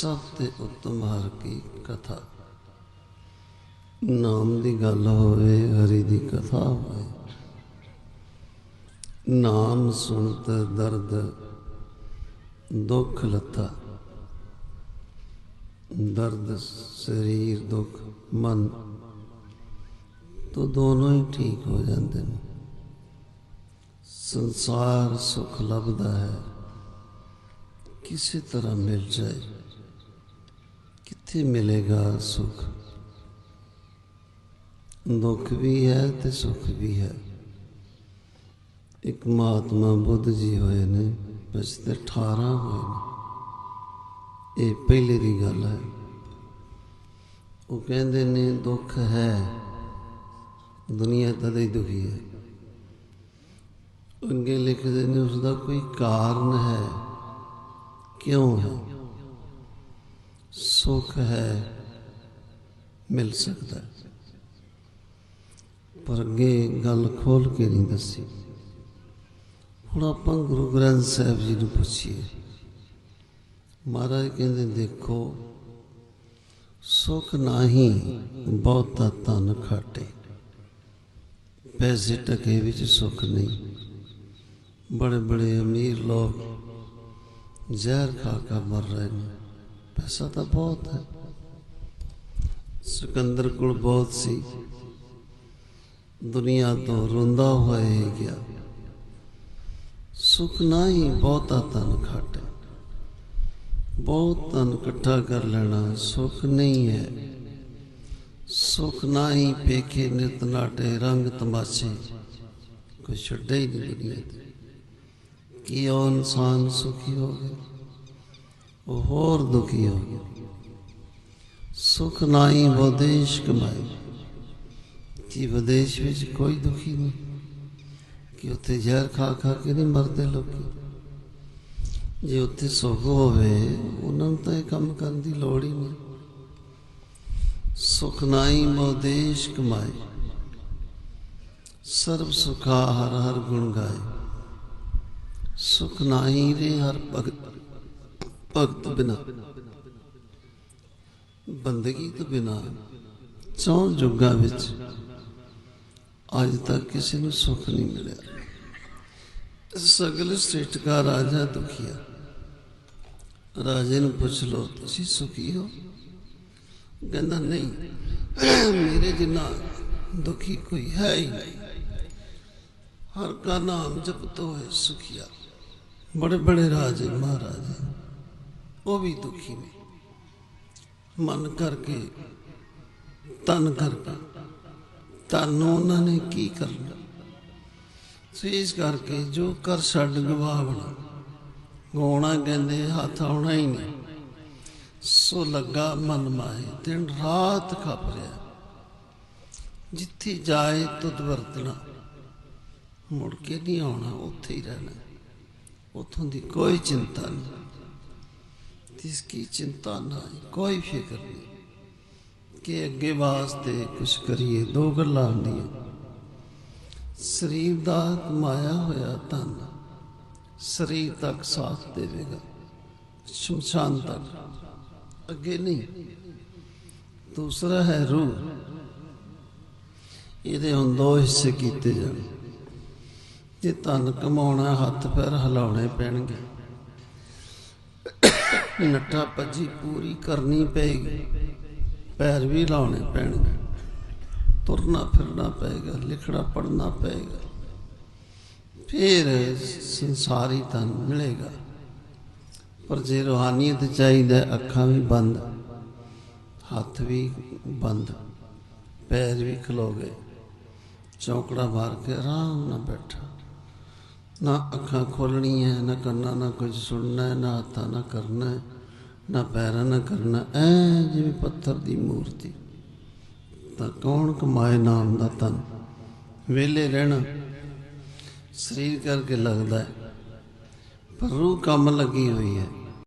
ਸਭ ਤੇ ਉੱਤਮ ਹਰ ਕੀ ਕਥਾ ਨਾਮ ਦੀ ਗੱਲ ਹੋਵੇ ਹਰੀ ਦੀ ਕਥਾ ਹੋਵੇ ਨਾਮ ਸੁਣਤ ਦਰਦ ਦੁੱਖ ਲੱਥਾ ਦਰਦ ਸਰੀਰ ਦੁੱਖ ਮਨ तो दोनों ही ठीक हो जाते हैं ਸੰਸਾਰ ਸੁਖ ਲੱਭਦਾ ਹੈ ਕਿਸੇ ਤਰ੍ਹਾਂ ਮਿਲ ਜਾਏ ਕਿੱਥੇ ਮਿਲੇਗਾ ਸੁਖ। ਦੁੱਖ ਵੀ ਹੈ ਤੇ ਸੁਖ ਵੀ ਹੈ। ਇੱਕ ਮਹਾਤਮਾ ਬੁੱਧ ਜੀ ਹੋਏ ਨੇ ਬਸ ਤੇ 18 ਹੋਏ ਨੇ। ਇਹ ਪਹਿਲੇ ਦੀ ਗੱਲ ਹੈ। ਉਹ ਕਹਿੰਦੇ ਨੇ ਦੁੱਖ ਹੈ, ਦੁਨੀਆ ਤਦ ਹੀ ਦੁਖੀ ਹੈ। ਅੱਗੇ ਲਿਖਦੇ ਨੇ ਉਸ ਦਾ ਕੋਈ ਕਾਰਨ ਹੈ। ਕਿਉਂ ਹੈ? ਸੁਖ ਹੈ, ਮਿਲ ਸਕਦਾ। ਪਰ ਅੱਗੇ ਗੱਲ ਖੋਲ ਕੇ ਨਹੀਂ ਦੱਸੀ। ਹੁਣ ਆਪਾਂ ਗੁਰੂ ਗ੍ਰੰਥ ਸਾਹਿਬ ਜੀ ਨੂੰ ਪੁੱਛੀਏ। ਮਹਾਰਾਜ ਕਹਿੰਦੇ, ਦੇਖੋ, ਸੁਖ ਨਾਹੀ ਬਹੁਤਾ ਤਨ ਖਾਟੇ। ਪੈਸੇ ਟਕੇ ਵਿੱਚ ਸੁੱਖ ਨਹੀਂ। ਬੜੇ ਬੜੇ ਅਮੀਰ ਲੋਕ ਜ਼ਹਿਰ ਖਾ ਕੇ ਮਰ ਰਹੇ ਨੇ। ਪੈਸਾ ਤਾਂ ਬਹੁਤ ਹੈ। ਸਿਕੰਦਰ ਕੋਲ ਬਹੁਤ ਸੀ। ਦੁਨੀਆ ਤੋਂ ਰੋਂਦਾ ਹੋਇਆ ਹੀ ਗਿਆ। ਸੁਖ ਨਹੀਂ ਬਹੁਤਾ ਤਨ ਖਾਟੇ ਬਹੁਤ ਤਨ ਇਕੱਠਾ ਕਰ ਲੈਣਾ ਸੁਖ ਨਹੀਂ ਹੈ। ਸੁਖ ਨਾਹੀ ਪੇਖੇ ਨਿਤ ਨਾਟੇ ਰੰਗ ਤਮਾਸ਼ੇ। ਕੋਈ ਛੱਡੇ ਹੀ ਨਹੀਂ ਦੁਨੀਆ ਤੇ। ਕੀ ਉਹ ਇਨਸਾਨ ਸੁਖੀ ਹੋ ਗਿਆ? ਉਹ ਹੋਰ ਦੁਖੀ ਹੋ ਗਿਆ ਸੁਖ ਨਾਹੀ ਵਿਦੇਸ਼ ਕਮਾਏ ਕੀ ਵਿਦੇਸ਼ ਵਿੱਚ ਕੋਈ ਦੁਖੀ ਨਹੀਂ? ਕਿ ਉੱਥੇ ਜ਼ਹਿਰ ਖਾ ਖਾ ਕੇ ਨਹੀਂ ਮਰਦੇ ਲੋਕੀ? ਜੇ ਉੱਥੇ ਸੁਖ ਹੋਵੇ, ਉਹਨਾਂ ਨੂੰ ਤਾਂ ਇਹ ਕੰਮ ਕਰਨ ਦੀ ਲੋੜ ਹੀ ਨਹੀਂ। ਸੁਖ ਨਾਈ ਮੋਦੇਸ਼ ਕਮਾਏ ਸਰਬ ਸੁਖਾ ਹਰ ਹਰ ਗੁਣ ਗਾਏ। ਸੁਖ ਨਾਹੀ ਰੇ ਹਰ ਭਗਤ। ਭਗਤ ਬਿਨਾ। ਬੰਦਗੀ ਤੋਂ ਬਿਨਾ, ਚੌਂ ਜੁਗਾਂ ਵਿੱਚ ਅੱਜ ਤੱਕ ਕਿਸੇ ਨੂੰ ਸੁਖ ਨਹੀਂ ਮਿਲਿਆ। ਸਗਲ ਸ੍ਰੇਸ਼ਟ ਕਾ ਰਾਜਾ ਦੁਖੀਆ ਰਾਜੇ ਨੂੰ ਪੁੱਛ ਲੋ ਤੁਸੀਂ ਸੁਖੀ ਹੋ? ਕਹਿੰਦਾ, ਨਹੀਂ, ਮੇਰੇ ਜਿੰਨਾ ਦੁਖੀ ਕੋਈ ਹੈ ਹੀ ਨਹੀਂ। ਹਰ ਕਾ ਨਾਮ ਜਪਤੋ ਹੈ ਸੁਖੀਆ। ਬੜੇ ਬੜੇ ਰਾਜੇ ਮਹਾਰਾਜੇ ਉਹ ਵੀ ਦੁਖੀ ਨੇ। ਮਨ ਕਰਕੇ, ਤਨ ਕਰਕੇ ਤਨ ਉਹਨਾਂ ਨੇ ਕੀ ਕਰਨਾ? ਸੋ ਇਸ ਕਰਕੇ ਜੋ ਕਰ ਛੱਡ ਗਵਾਵਣਾ ਗਾਉਣਾ ਕਹਿੰਦੇ, ਹੱਥ ਆਉਣਾ ਹੀ ਨਹੀਂ। ਸੋ ਲੱਗਾ ਮਨ ਮਾਏ ਦਿਨ ਰਾਤ ਖਪ ਰਿਹਾ। ਜਿੱਥੇ ਜਾਏ ਤੁਧ ਵਰਤਣਾ। ਮੁੜ ਕੇ ਨਹੀਂ ਆਉਣਾ, ਉੱਥੇ ਹੀ ਰਹਿਣਾ। ਉਥੋਂ ਦੀ ਕੋਈ ਚਿੰਤਾ ਨਹੀਂ। ਤਿਸ ਕੀ ਚਿੰਤਾ ਨਾ ਕੋਈ ਫਿਕਰ ਨਹੀਂ। ਕਿ ਅੱਗੇ ਵਾਸਤੇ ਕੁਛ ਕਰੀਏ, ਦੋ ਗੱਲਾਂ ਹੁੰਦੀਆਂ। ਸਰੀਰ ਦਾ ਕਮਾਇਆ ਹੋਇਆ ਧਨ ਸਰੀਰ ਤੱਕ ਸਾਥ ਦੇਵੇਗਾ, ਸ਼ਮਸ਼ਾਨ ਤੱਕ। ਅੱਗੇ ਨਹੀਂ। ਦੂਸਰਾ ਹੈ ਰੂਹ। ਇਹਦੇ ਹੁਣ ਦੋ ਹਿੱਸੇ ਕੀਤੇ ਜਾਣ। ਜੇ ਧਨ ਕਮਾਉਣਾ, ਹੱਥ ਪੈਰ ਹਿਲਾਉਣੇ ਪੈਣਗੇ। ਨੱਠਾ ਭੱਜੀ ਪੂਰੀ ਕਰਨੀ ਪਏਗੀ। ਪੈਰ ਵੀ ਲਾਉਣੇ ਪੈਣਗੇ। ਤੁਰਨਾ ਫਿਰਨਾ ਪਏਗਾ, ਲਿਖਣਾ ਪੜਨਾ ਪਏਗਾ। ਫਿਰ ਸੰਸਾਰੀ ਧਨ ਮਿਲੇਗਾ। ਪਰ ਜੇ ਰੋਹਾਨੀਅਤ ਚਾਹੀਦਾ, ਅੱਖਾਂ ਵੀ ਬੰਦ, ਹੱਥ ਵੀ ਬੰਦ, ਪੈਰ ਵੀ ਖਲੋ ਗਏ। ਚੌਕੜਾ ਮਾਰ ਕੇ ਆਰਾਮ ਨਾਲ ਬੈਠਾ। ਨਾ ਅੱਖਾਂ ਖੋਲਣੀਆਂ, ਨਾ ਕੰਨਾਂ ਨਾ ਕੁਝ ਸੁਣਨਾ ਹੈ ਨਾ ਹੱਥਾਂ ਨਾ ਕਰਨਾ ਹੈ ਨਾ ਪੈਰਾਂ ਨਾ ਕਰਨਾ, ਐ ਜਿਵੇਂ ਪੱਥਰ ਦੀ ਮੂਰਤੀ। ਤਾਂ ਕੌਣ ਕਮਾਏ ਨਾਮ ਦਾ ਤਨ ਵੇਲੇ ਰਹਿਣਾ ਸਰੀਰ ਕਰਕੇ ਲੱਗਦਾ ਪਰ ਰੂਹ ਕੰਮ ਲੱਗੀ ਹੋਈ ਹੈ।